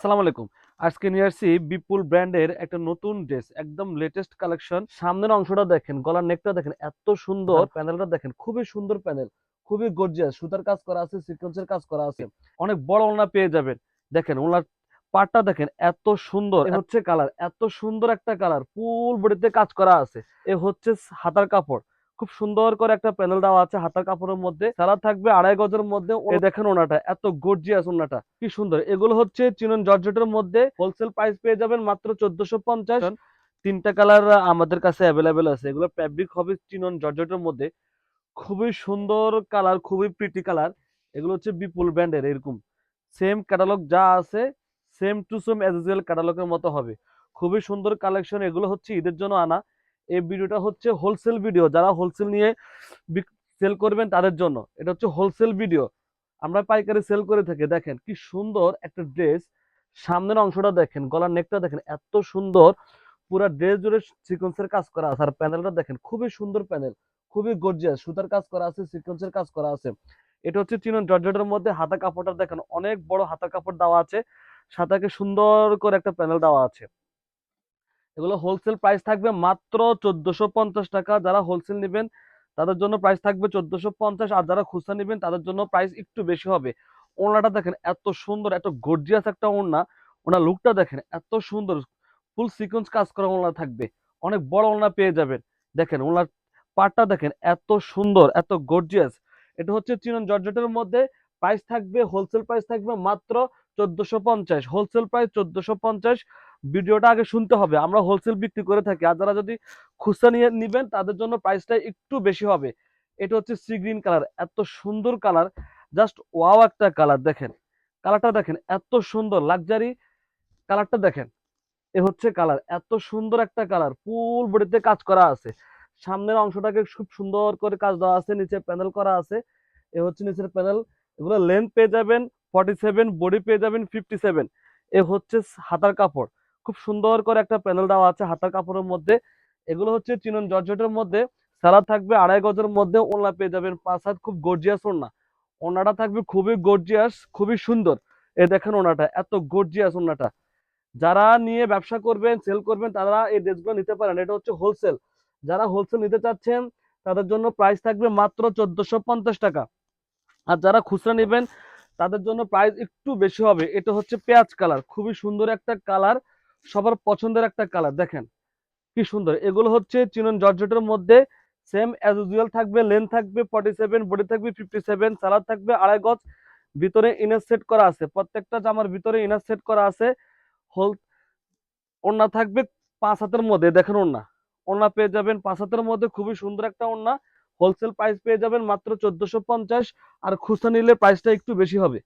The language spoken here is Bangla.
আসসালামু আলাইকুম। আজকে নিয়ে আসছি বিপুল ব্র্যান্ডের একটা নতুন ড্রেস একদম লেটেস্ট কালেকশন সামনের অংশটা দেখেন গলার নেকটা দেখেন এত সুন্দর। প্যানেলটা দেখেন খুবই সুন্দর প্যানেল খুবই গর্জিয়াস সুতার কাজ করা আছে সিকোয়েন্সের কাজ করা আছে। অনেক বড় ওনা পেয়ে যাবেন। দেখেন ওনার পাটটা দেখেন এত সুন্দর। হচ্ছে কালার এত সুন্দর একটা কালার ফুল বডিতে কাজ করা আছে। এ হচ্ছে হাতার কাপড়। খুব সুন্দর করে একটা প্যানেল দেওয়া আছে হাতার কাপড়ের মধ্যে। সারা থাকবে আড়াই গজের মধ্যে। দেখেন ওনাটা এত গর্জিয়াস ওনাটা। কি সুন্দর। এগুলো হচ্ছে চিনন জর্জেটের মধ্যে। হোলসেল প্রাইস পেয়ে যাবেন মাত্র চোদ্দশো পঞ্চাশ। তিনটা কালার আমাদের কাছে অ্যাভেলেবেল আছে। এগুলো ফ্যাব্রিক হবে চিনন জর্জেটের মধ্যে। খুবই সুন্দর কালার খুবই প্রিটি কালার এগুলো হচ্ছে বিপুল ব্র্যান্ডের এরকম। সেম ক্যাটালগ যা আছে সেম টু সেম ইউজুয়াল ক্যাটালগের মতো হবে। খুবই সুন্দর কালেকশন এগুলো হচ্ছে ঈদের জন্য আনা। এই ভিডিওটা হচ্ছে হোলসেল ভিডিও যারা হোলসেল নিয়ে সেল করবেন তাদের জন্য। এটা হচ্ছে হোলসেল ভিডিও আমরা পাইকারি সেল করে থাকি। দেখেন কি সুন্দর একটা ড্রেস সামনের অংশটা দেখেন, গলার নেকটা দেখেন, এত সুন্দর। পুরো ড্রেস জুড়ে সিকোয়েন্সের কাজ করা আছে। আর প্যানেলটা দেখেন, খুবই সুন্দর প্যানেল খুবই গর্জিয়াস সুতার কাজ করা আছে সিকোয়েন্সের কাজ করা আছে। এটা হচ্ছে চিনন জর্জেটের মধ্যে হাতা কাপড়টা দেখেন, অনেক বড় হাতা কাপড় দেওয়া আছে। সাতাকে সুন্দর করে একটা প্যানেল দেওয়া আছে। এগুলো হোলসেল প্রাইস থাকবে মাত্র চোদ্দশো পঞ্চাশ টাকা। যারা হোলসেল নেবেন, তাদের জন্য প্রাইস থাকবে চোদ্দশো পঞ্চাশ। আর যারা খুচরা নেবেন, তাদের জন্য প্রাইস একটু বেশি হবে। ওড়নাটা দেখেন এত সুন্দর, এত গর্জিয়াস একটা ওড়না। ওনার লুকটা দেখেন এত সুন্দর। ফুল সিকোয়েন্স কাজ করা ওড়না থাকবে। অনেক বড় ওড়না পেয়ে যাবেন। দেখেন ওনার পাটটা দেখেন এত সুন্দর, এত গর্জিয়াস এটা হচ্ছে চিনন জর্জেটের মধ্যে প্রাইস থাকবে হোলসেল প্রাইস থাকবে মাত্র চোদ্দশো পঞ্চাশ। হোলসেল প্রাইস চোদ্দশো পঞ্চাশ। ভিডিওটা আগে শুনতে হবে। আমরা হোলসেল বিক্রি করে থাকি। আর যারা যদি খুচরা নিয়ে নিবেন, তাদের জন্য প্রাইসটা একটু বেশি হবে। এটা হচ্ছে সি গ্রিন কালার এত সুন্দর কালার জাস্ট ওয়াও একটা কালার দেখেন। কালারটা দেখেন, এত সুন্দর। লাক্সারি কালারটা দেখেন। এ হচ্ছে কালার এত সুন্দর একটা কালার ফুল বডিতে কাজ করা আছে। সামনের অংশটাকে খুব সুন্দর করে কাজ দেওয়া আছে। নিচে প্যানেল করা আছে। এ হচ্ছে নিচের প্যানেল এগুলো লেন্থ পেয়ে যাবেন। ফর্টি সেভেন বডি পেয়ে যাবেন ফিফটি সেভেন এ হচ্ছে হাতার কাপড়। খুব সুন্দর করে একটা প্যানেল দেওয়া আছে হাতার কাপড়ের মধ্যে। এগুলো হচ্ছে চিনন জর্জেটের মধ্যে। সারা থাকবে আড়াই গজের মধ্যে ওড়না পেয়ে যাবেন পাঁচ হাত। খুব গর্জিয়াস ওড়না। ওনাটা থাকবে খুবই গর্জিয়াস খুবই সুন্দর। এ দেখেন ওনাটা এত গর্জিয়াস ওড়নাটা। যারা নিয়ে ব্যবসা করবেন সেল করবেন, তারা এই ড্রেসগুলো নিতে পারেন। এটা হচ্ছে হোলসেল যারা হোলসেল নিতে চাচ্ছেন, তাদের জন্য প্রাইস থাকবে মাত্র চোদ্দশো টাকা। আর যারা খুচরা নেবেন, তাদের জন্য প্রাইস একটু বেশি হবে। এটা হচ্ছে পেঁয়াজ কালার খুবই সুন্দর একটা কালার সবার পছন্দের একটা কালার দেখেন কি সুন্দর। এগুলো হচ্ছে চিনন জর্জেটের মধ্যে সেম অ্যাজ ইউজুয়াল থাকবে লেন্থ থাকবে ফর্টি সেভেন বডি থাকবে ফিফটি সেভেন সালাদ থাকবে আড়াই গজ। ভিতরে ইনার সেট করা আছে, প্রত্যেকটা জামার ভিতরে ইনার সেট করা আছে। হোল ওড়না থাকবে পাঁচ হাতের মধ্যে, দেখেন ওড়না। ওড়না পেয়ে যাবেন পাঁচ হাতের মধ্যে, খুবই সুন্দর একটা ওড়না। হোলসেল প্রাইস পেয়ে যাবেন মাত্র চোদ্দশো পঞ্চাশ। আর খুচরা নিলে প্রাইসটা একটু বেশি হবে।